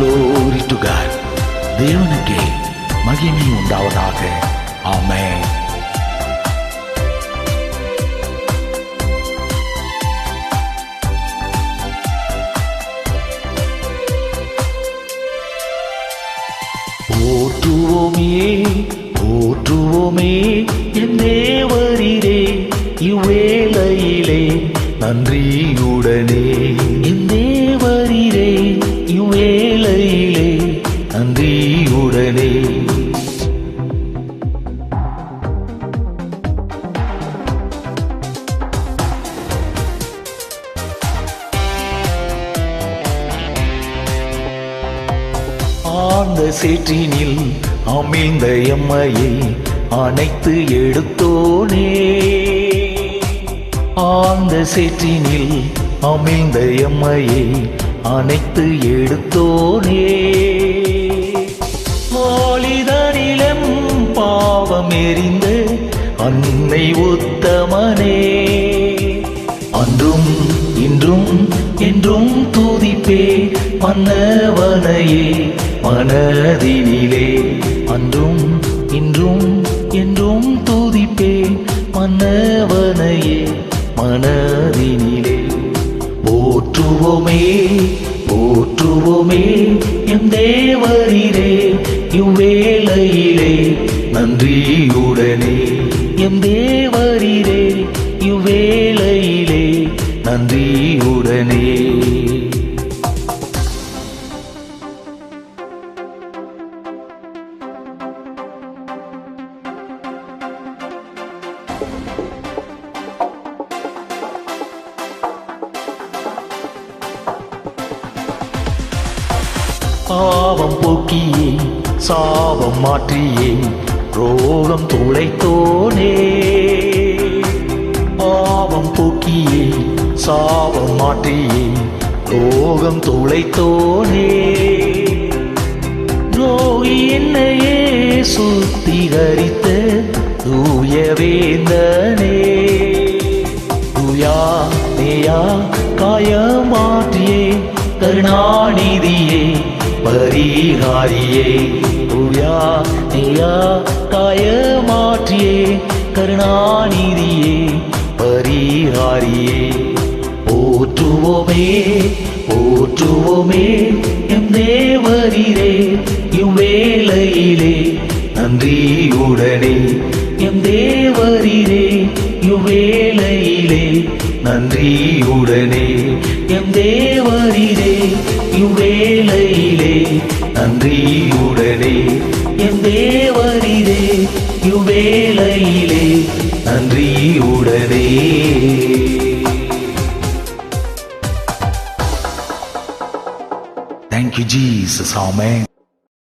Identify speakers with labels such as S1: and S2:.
S1: Glory to God. தேவனுக்கே மகிமை உண்டாவதாக. ஆமே போற்றுவோமே போற்றுவோமே என் தேவரிலே இவ்வேளையிலே நன்றி. ஆழ்ந்த சேற்றினில் அமிழ்ந்த எம்மையை அணைத்து எடுத்தோனே. ஆழ்ந்த சேற்றினில் அமிழ்ந்த எம்மையை அணைத்து எடுத்தோனே. மாலிதனிலம் பாவம் எறிந்த அன்னை உத்தமனே. இன்றும் என்றும் துதிப்பே மன்னவனையே மனதினிலே. அன்றும் இன்றும் என்றும் துதிப்பே மன்னவனையே மனதினிலே. போற்றுவோமே போற்றுவோமே எம் தேவரிலே இவ்வேளையிலே நன்றியுடனே எம் தேவரிலே இவ்வேளையிலே நன்றி உடனே. பாவம் போக்கியே சாபம் மாற்றியே ரோகம் துளைத்தோனே. பாவம் போக்கியே சாபம் மாற்றியே ரோகம் துளைத்தோனே. ரோகி என்னையே சுத்திகரித்த தூய வேந்தனே. துயா நேயா காயமாற்றியே கருணாநிதியே பரிகாரியே. துயா நேயா காயமாற்றியே கருணாநிதியே பரிகாரியே. போற்றுவோமே போற்றுவோமே எம் தேவரிலே இவ்வேளையிலே நன்றியுடனே. எம் தேவரிலே இவ்வேளையிலே நன்றியுடனே. எம் தேவரிலே இவ்வேளையிலே நன்றியுடனே. எம் தேவரிலே இவ்வேளையிலே நன்றியுடனே. Thank you, Jesus. Amen.